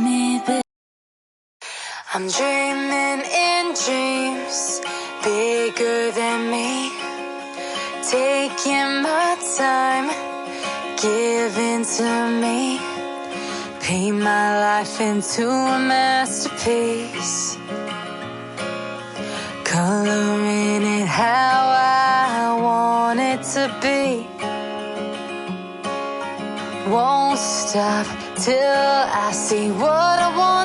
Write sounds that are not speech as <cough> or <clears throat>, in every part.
me, I'm dreaming in dreams bigger than me. Taking my time, giving to me. Paint my life into a masterpiece. Coloring it how I want it to be. Won't stop till I see what I want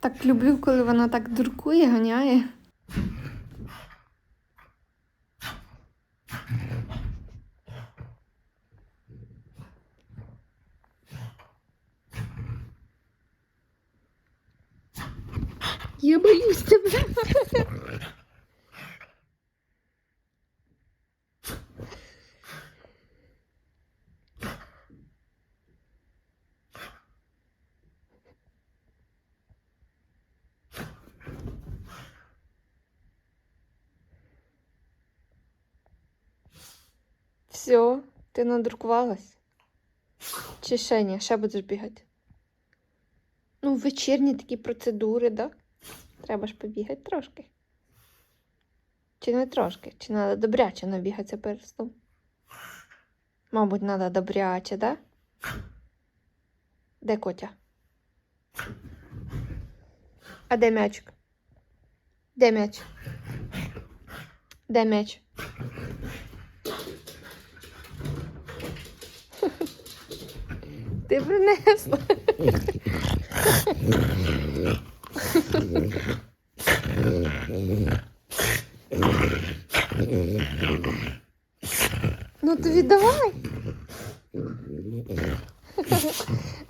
Так люблю, коли вона так дуркує, ганяє. Я боюсь тебе. Все, ти надрукувалась? Чи ще ні? Ще будеш бігати? Ну, вечірні такі процедури, да? Треба ж побігати трошки. Чи не трошки? Чи треба добряче набігатися перед сном? Мабуть, треба добряче, да? Де котя? А де м'ячик? Де м'яч? Де м'яч? Ти принесла. Ну то віддавай.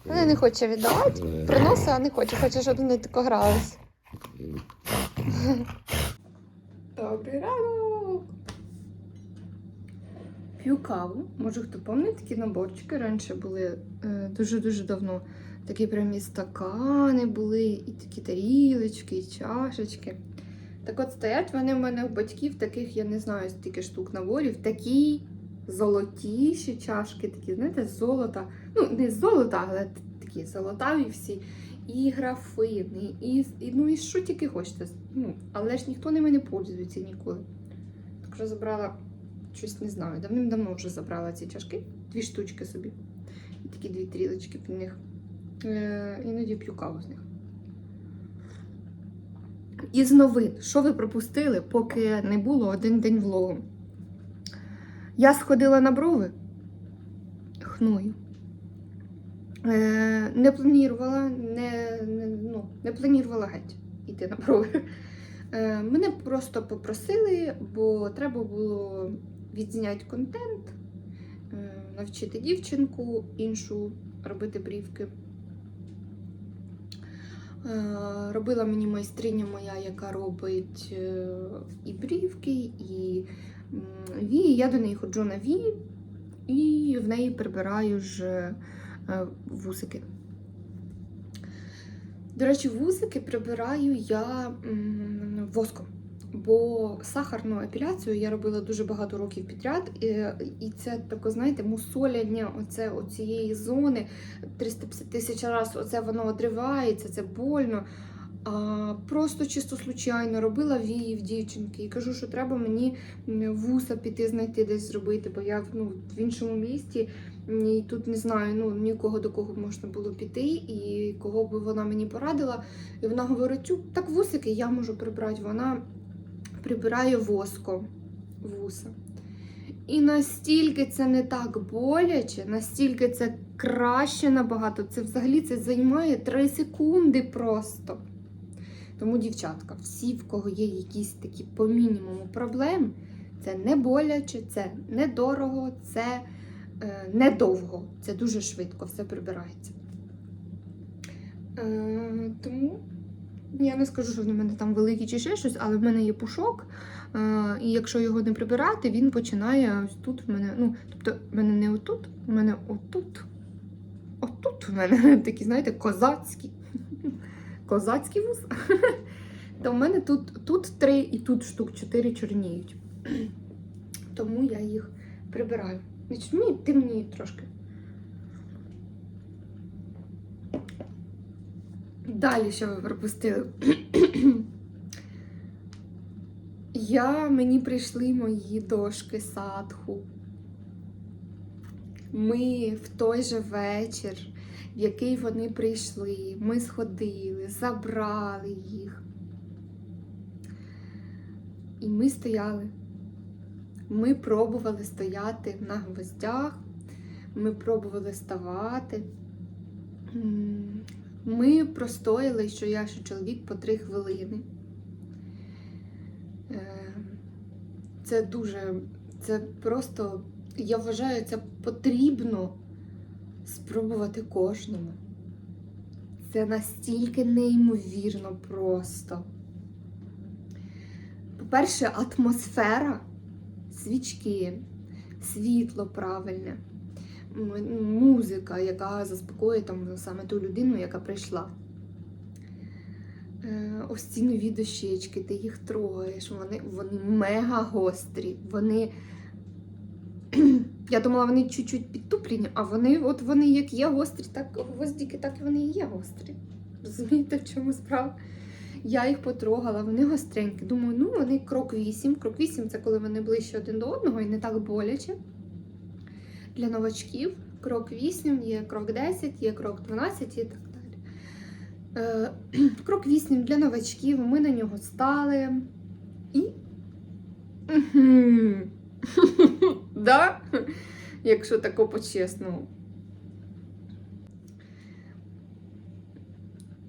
Вона не хоче віддавати. Приносить, а не хоче. Хоче, щоб вони тако грались. Добрий ранок. П'ю каву. Може, хто пам'ятає такі наборчики раніше були е, дуже-дуже давно. Такі прямі стакани були, і такі тарілочки, і чашечки. Так от стоять вони в мене у батьків, таких, я не знаю, стільки штук наборів, такі золотіші чашки, такі, знаєте, з золота. Ну, не з золота, але такі золотаві всі. І графини, і, і ну і що тільки хочете. Ну, але ж ніхто ними не пользується ніколи. Так що забрала щось не знаю. Давним-давно вже забрала ці чашки, дві штучки собі. І такі дві трілочки під них. Е, іноді п'ю каву з них. Із новин, що ви пропустили, поки не було один день влогу? Я сходила на брови хною. Е, не планувала, не, не, ну, не планувала геть йти на брови. Е, мене просто попросили, бо треба було відзняти контент, е, навчити дівчинку іншу робити брівки. Е, Робила мені майстриня моя, яка робить е, і брівки, і вії. Я до неї ходжу на вії і в неї прибираю ж вусики. До речі, вусики прибираю я воском. Бо сахарну епіляцію я робила дуже багато років підряд, і, і це таке, знаєте, мусоляння оце, оцієї зони 350 тисяч разів, оце воно одривається, це больно. А просто чисто случайно робила вії в дівчинки і кажу, що треба мені вуса піти знайти десь зробити, бо я ну, в іншому місті і тут не знаю ну, нікого до кого можна було піти, і кого би вона мені порадила. І вона говорить, так вусики я можу прибрати. Вона прибирає воско вуса. І настільки це не так боляче, настільки це краще набагато. Це взагалі це займає 3 секунди просто. Тому, дівчатка, всі, в кого є якісь такі по мінімуму проблеми, це не боляче, це недорого, це е, недовго. Це дуже швидко все прибирається. Е, тому я не скажу, що в мене там великий чи ще щось, але в мене є пушок. Е, і якщо його не прибирати, він починає ось тут в мене. Ну, тобто, в мене не отут, в мене отут. Отут в мене <laughs> такі, знаєте, козацькі. <laughs> Козацькі вуса. <laughs> То в мене тут, тут три і тут штук чотири чорніють. <clears throat> Тому я їх прибираю. Значить, мені темніє трошки. Далі, що ви пропустили? Я, мені прийшли мої дошки садху. Ми в той же вечір, в який вони прийшли, ми сходили, забрали їх. І ми стояли. Ми пробували стояти на гвоздях, ми пробували ставати. Ми простояли, що я, що чоловік по три хвилини. Е, Це дуже, це просто, я вважаю, це потрібно спробувати кожному. Це настільки неймовірно просто. По-перше, атмосфера, свічки, світло правильне, музика, яка заспокоює там саме ту людину, яка прийшла. Е, Ось ці нові дощечки, ти їх трогаєш, вони, вони мега гострі. Вони. <clears throat> Я думала, вони чуть-чуть підтуплені, а вони, от вони як є гострі, так гвоздики, так і вони і є гострі. Розумієте, в чому справа? Я їх потрогала, вони гостренькі. Думаю, ну вони крок 8. Крок 8 це коли вони ближче один до одного і не так боляче. Для новачків крок 8, є крок 10, є крок 12 і так далі. Е, <clears throat> крок 8 для новачків. Ми на нього стали. І. <laughs> Да? Якщо тако по-чесному.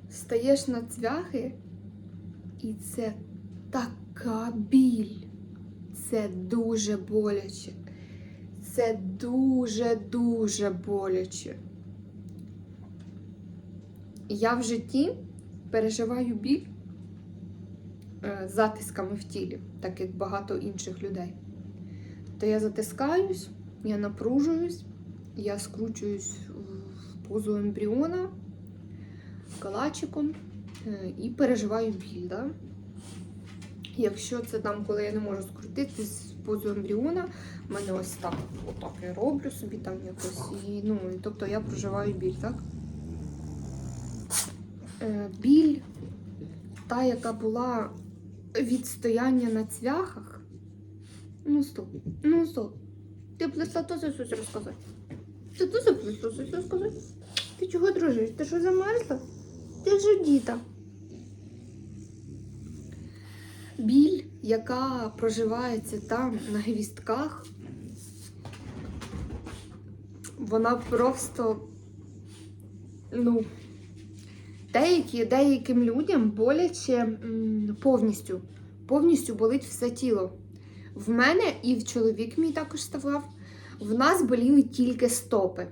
Стаєш на цвяхи, і це така біль. Це дуже боляче. Це дуже-дуже боляче. Я в житті переживаю біль е, затисками в тілі, так як багато інших людей. То я затискаюсь, я напружуюсь, я скручуюсь в позу ембріона калачиком е, і переживаю біль. Да? Якщо це там, коли я не можу скрутитись позу ембріона, в мене ось так, отак я роблю собі там якось. І, ну, тобто я проживаю біль, так? Е, біль, та, яка була від стояння на цвяхах. Ну, стоп, ну стоп. Ти плесла то щось розказати. Ти дуже плесла щось розказати. Ти чого дружиш? Ти що замерзла? Ти ж діта. Біль, яка проживається там на гвістках, вона просто, ну, деякі, деяким людям боляче повністю. Повністю болить все тіло. В мене і в чоловік мій також ставав. В нас боліли тільки стопи.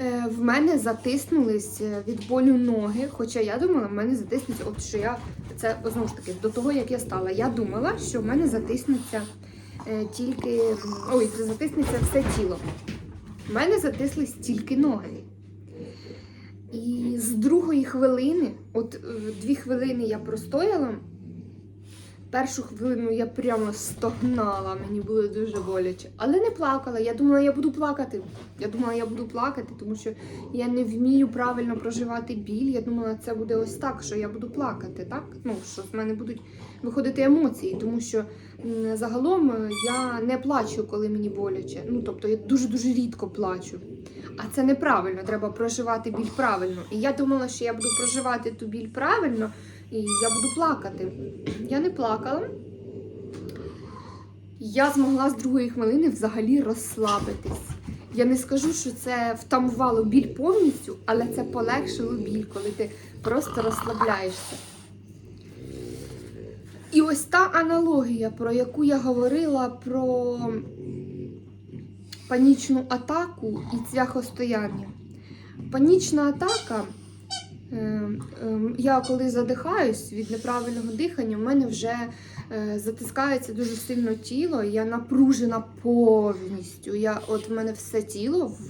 Е, В мене затиснулись е, від болю ноги, хоча я думала, в мене затиснуться, от що я це знову ж таки до того, як я стала. Я думала, що в мене затиснуться е, тільки ой, затиснеться все тіло. В мене затислись тільки ноги. І з другої хвилини, от дві хвилини я простояла, першу хвилину я прямо стогнала, мені було дуже боляче. Але не плакала. Я думала, я буду плакати. Я думала, я буду плакати, тому що я не вмію правильно проживати біль. Я думала, це буде ось так, що я буду плакати, так? Ну, що з мене будуть виходити емоції, тому що загалом е, я не плачу, коли мені боляче. Ну, тобто я дуже-дуже рідко плачу. А це неправильно, треба проживати біль правильно. І я думала, що я буду проживати ту біль правильно, і я буду плакати. Я не плакала. Я змогла з другої хвилини взагалі розслабитись. Я не скажу, що це втамувало біль повністю, але це полегшило біль, коли ти просто розслабляєшся. І ось та аналогія, про яку я говорила про панічну атаку і цвяхостояння. Панічна атака. Е, е, Я коли задихаюсь від неправильного дихання, в мене вже е, затискається дуже сильно тіло, я напружена повністю. Я, от в мене все тіло в,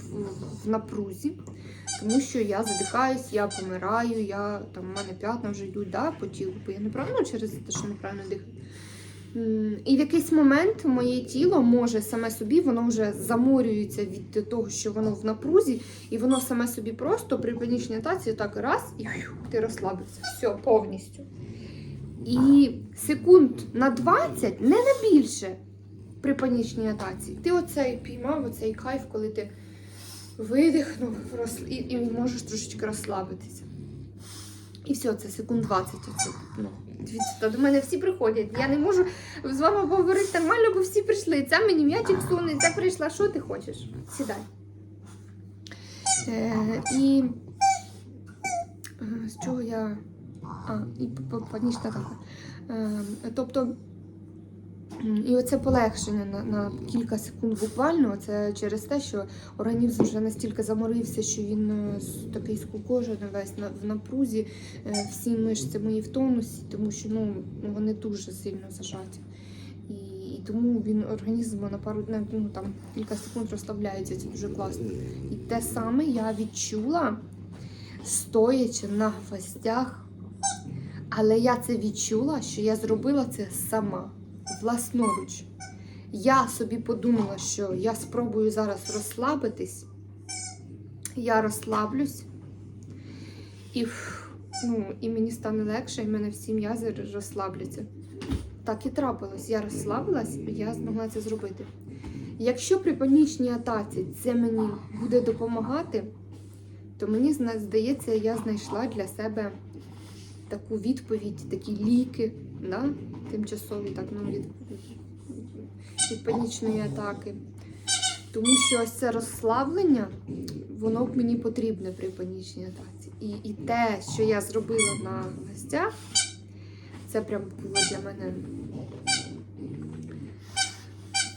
в напрузі, тому що я задихаюсь, я помираю, я, там, в мене п'ятна вже йдуть да, по тілу, бо я неправильно ну, через те, що неправильно дихаю. І в якийсь момент моє тіло може саме собі, воно вже заморюється від того, що воно в напрузі, і воно саме собі просто при панічній атаці так раз і ти розслабився. Все, повністю. І секунд на 20, не на більше при панічній атаці. Ти оцей піймав, оцей кайф, коли ти видихнув і, і можеш трошечки розслабитися. І все, це секунд 20. Оце, ну, дивіться, до мене всі приходять. Я не можу з вами поговорити нормально, бо всі прийшли. Ця мені м'ячик суне, ця прийшла. Що ти хочеш? Сідай. Е, і е, з чого я. А, і п- п- панічна атака. Е, тобто. І оце полегшення на, на кілька секунд буквально. Це через те, що організм вже настільки заморився, що він е, такий скукожений весь на, в напрузі, е, всі мишці мої в тонусі, тому що ну, вони дуже сильно зажаті. І, і тому він організм на пару ну, там, кілька секунд розслабляється, це дуже класно. І те саме я відчула, стоячи на гвоздях. Але я це відчула, що я зробила це сама, власноруч. Я собі подумала, що я спробую зараз розслабитись. Я розслаблюсь, і, ну, і мені стане легше, і в мене всі м'язи розслабляться. Так і трапилось. Я розслабилась, я змогла це зробити. Якщо при панічній атаці це мені буде допомагати, то мені здається, я знайшла для себе таку відповідь, такі ліки, да? тимчасові так, ну, від, від панічної атаки. Тому що ось це розслаблення, воно мені потрібне при панічній атаці. І, і те, що я зробила на гостях, це прям було для мене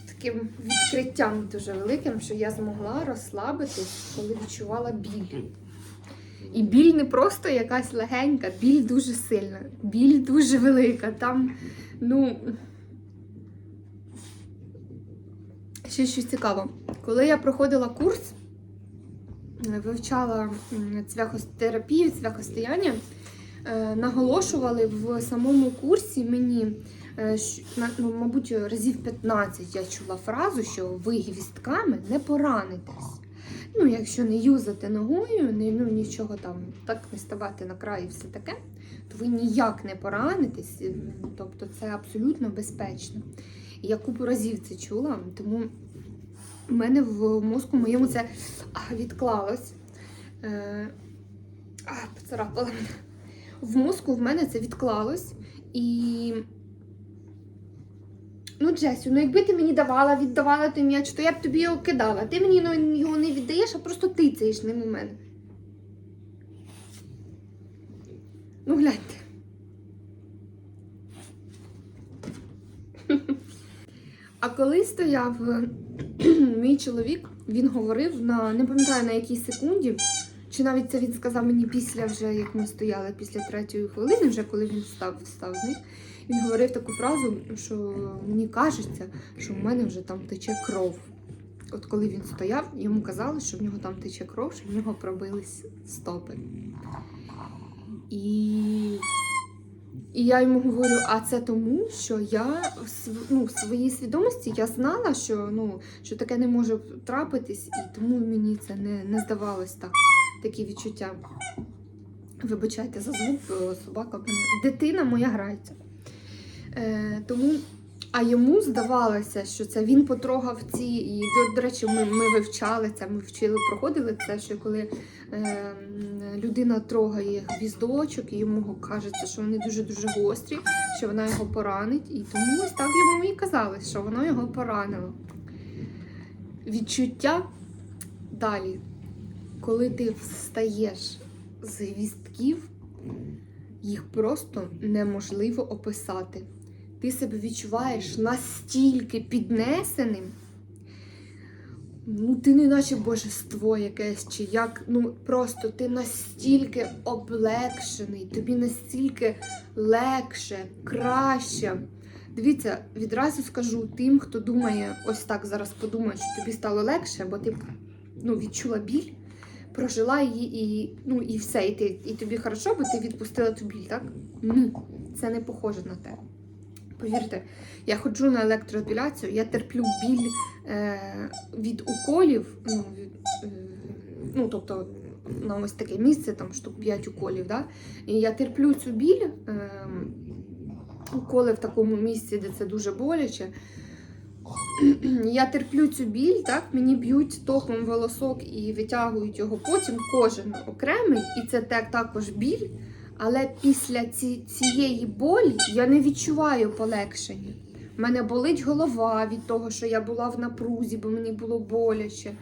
таким відкриттям дуже великим, що я змогла розслабитись, коли відчувала біль. І біль не просто якась легенька, біль дуже сильна, біль дуже велика. Там, ну. Ще щось цікаво. Коли я проходила курс, е, вивчала цвяхотерапію, цвяхостояння, е, наголошували в самому курсі мені, е, ну, мабуть, разів 15 я чула фразу, що ви гвістками не поранитесь. Ну, якщо не юзати ногою, не, ну, нічого там, так не ставати на край і все таке, то ви ніяк не поранитесь. е, Тобто це абсолютно безпечно. Я купу разів це чула, тому в мене в мозку моєму це відклалось. Е, а, поцарапала мене. В мозку в мене це відклалось. І. Ну, Джесю, ну якби ти мені давала, віддавала той м'яч, то я б тобі його кидала. Ти мені ну, його не віддаєш, а просто тицяєш ним у мене. Ну, гляньте. А коли стояв мій чоловік, він говорив на не пам'ятаю на якій секунді, чи навіть це він сказав мені після вже, як ми стояли після третьої хвилини, вже коли він встав, встав з них. Він говорив таку фразу, що мені кажеться, що в мене вже там тече кров. От коли він стояв, йому казали, що в нього там тече кров, що в нього пробились стопи. І І я йому говорю, а це тому, що я ну, в своїй свідомості я знала, що, ну, що таке не може трапитись, і тому мені це не, не здавалось так, такі відчуття. Вибачайте за звук, собака. Дитина моя грається. Е, тому, а йому здавалося, що це він потрогав ці. І, до, до речі, ми, ми вивчали це, ми вчили, проходили це, що коли е, людина трогає гвіздочок, і йому кажеться, що вони дуже-дуже гострі, що вона його поранить. І тому ось так йому і казалось, що воно його поранило. Відчуття далі, коли ти встаєш з гвістків, їх просто неможливо описати. Ти себе відчуваєш настільки піднесеним. Ну, ти не наче божество якесь, чи як, ну просто ти настільки облегшений, тобі настільки легше, краще. Дивіться, відразу скажу тим, хто думає, ось так зараз подумає, що тобі стало легше, бо ти ну, відчула біль, прожила її і, ну, і все, і, ти, і тобі хорошо, бо ти відпустила ту біль, так? Ні, це не похоже на те. Повірте, я ходжу на електроапіляцію, я терплю біль е, від уколів, ну, від, е, ну, тобто на ось таке місце, там штук 5 уколів, да? і я терплю цю біль, е, уколи в такому місці, де це дуже боляче. <clears throat> Я терплю цю біль, так, мені б'ють током волосок і витягують його потім кожен окремий, і це так, також біль. Але після ці, цієї болі я не відчуваю полегшення. У мене болить голова від того, що я була в напрузі, бо мені було боляче.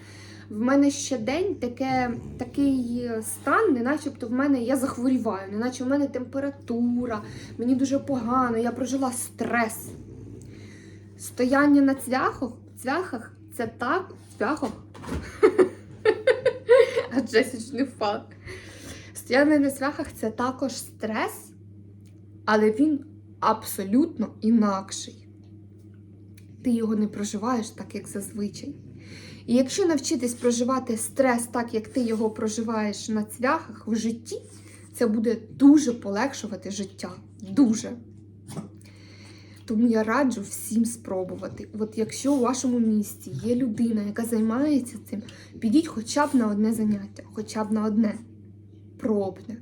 В мене ще день таке, такий стан, не начебто в мене я захворіваю, не наче в мене температура, мені дуже погано, я прожила стрес. Стояння на цвяхах, цвяхах це так, цвяхах. А Джесіч не впав. Стояння на цвяхах це також стрес, але він абсолютно інакший. Ти його не проживаєш так, як зазвичай. І якщо навчитись проживати стрес так, як ти його проживаєш на цвяхах в житті, це буде дуже полегшувати життя. Дуже. Тому я раджу всім спробувати. От якщо у вашому місті є людина, яка займається цим, підіть хоча б на одне заняття, хоча б на одне пробне.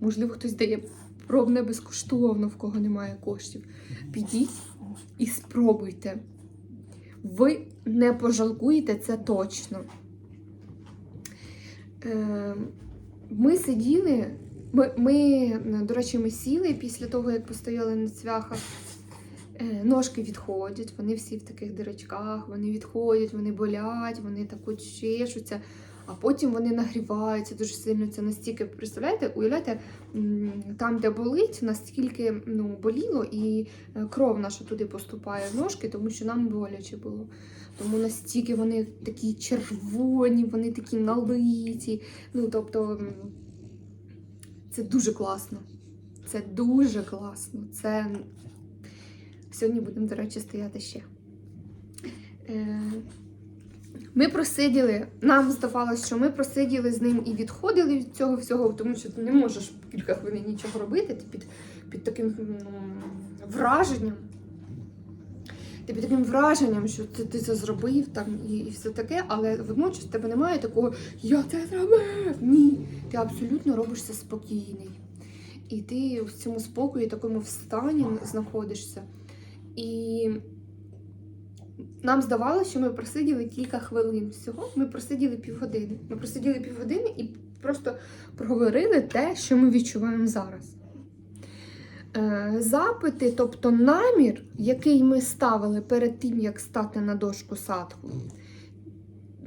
Можливо, хтось дає пробне безкоштовно, в кого немає коштів. Підіть і спробуйте. Ви не пожалкуєте це точно. Е, Ми сиділи, ми, ми, до речі, ми сіли після того, як постояли на цвяхах. Е, Ножки відходять, вони всі в таких дирочках, вони відходять, вони болять, вони так от чешуться, а потім вони нагріваються дуже сильно. Це настільки, представляєте, уявляєте, там, де болить, настільки ну, боліло, і е, кров наша туди поступає в ножки, тому що нам боляче було. Тому настільки вони такі червоні, вони такі налиті. Ну, тобто, це дуже класно. Це дуже класно. Це Сьогодні будемо, до речі, стояти ще. Е, Ми просиділи, нам здавалося, що ми просиділи з ним і відходили від цього всього, тому що ти не можеш кілька хвилин нічого робити, ти під, під таким ну, враженням. Ти під таким враженням, що ти, ти це зробив там і, і все таке, але водночас в тебе немає такого Я це зробив. Ні. Ти абсолютно робишся спокійний. І ти в цьому спокої, такому в стані знаходишся. І нам здавалося, що ми просиділи кілька хвилин всього. Ми просиділи півгодини. Ми просиділи півгодини і просто проговорили те, що ми відчуваємо зараз. Е, Запити, тобто намір, який ми ставили перед тим, як стати на дошку садху,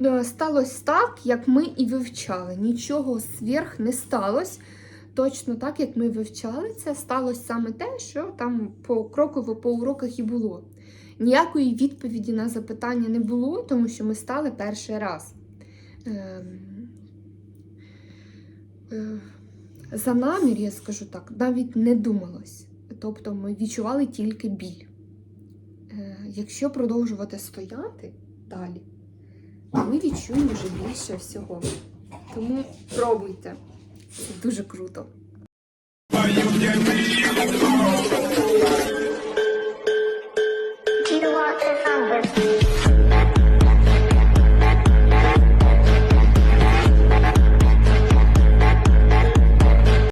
е, сталося так, як ми і вивчали. Нічого сверх не сталося. Точно так, як ми вивчали це, сталося саме те, що там покроково по уроках і було. Ніякої відповіді на запитання не було, тому що ми стали перший раз. Ем, е, За намір, я скажу так, навіть не думалось. Тобто ми відчували тільки біль. Е, Якщо продовжувати стояти далі, ми відчуємо вже більше всього. Тому пробуйте. Це дуже круто.